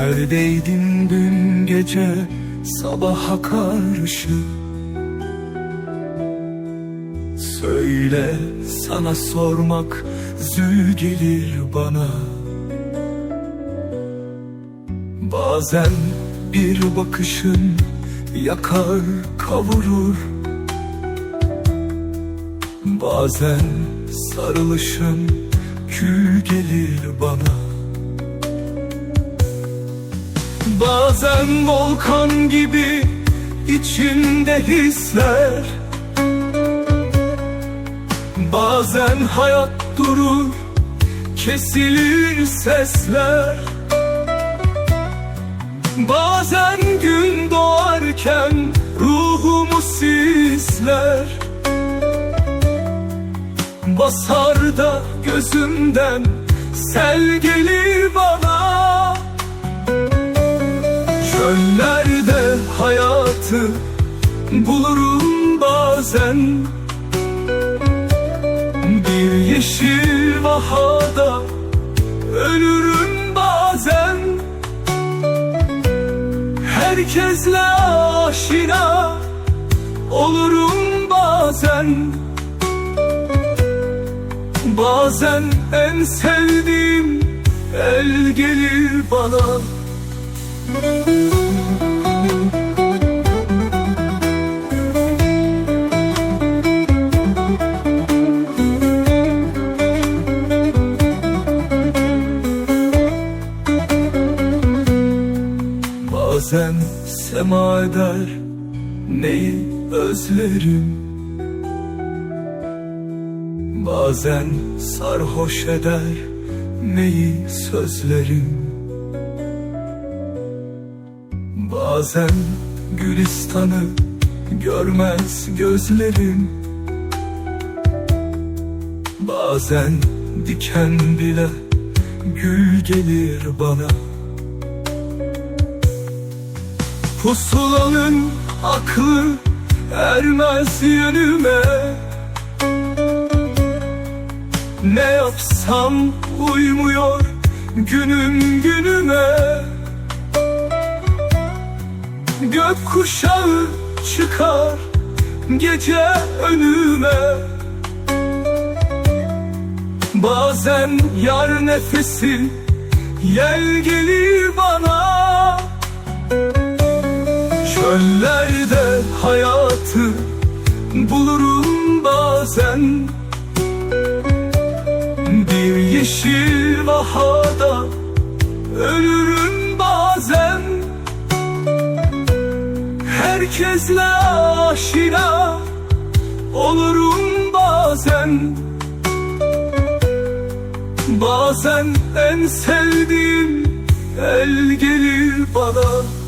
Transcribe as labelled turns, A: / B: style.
A: Neredeydin dün gece sabaha karşı? Söyle sana sormak zül gelir bana. Bazen bir bakışın yakar kavurur. Bazen sarılışın kül gelir bana Bazen volkan gibi içimde hisler. Bazen hayat durur kesilir sesler. Bazen gün doğarken ruhumu sisler. Basar da gözümden sel gelir bana Çöllerde hayatı bulurum bazen. Bir yeşil vahada ölürüm bazen. Herkesle aşina olurum bazen. Bazen en sevdiğim el gelir bana Bazen sema eder neyi özlerim. Bazen sarhoş eder neyi sözlerim. Bazen gülistanı görmez gözlerim. Bazen diken bile gül gelir bana Pusulanın aklı ermez yönüme. Ne yapsam uymuyor günüm günüme. Gök kuşağı çıkar gece önüme. Bazen yar nefesi yel gelir bana Çöllerde hayatı bulurum bazen. Bir yeşil vahada ölürüm bazen. Herkesle aşina olurum bazen. Bazen en sevdiğim el gelir bana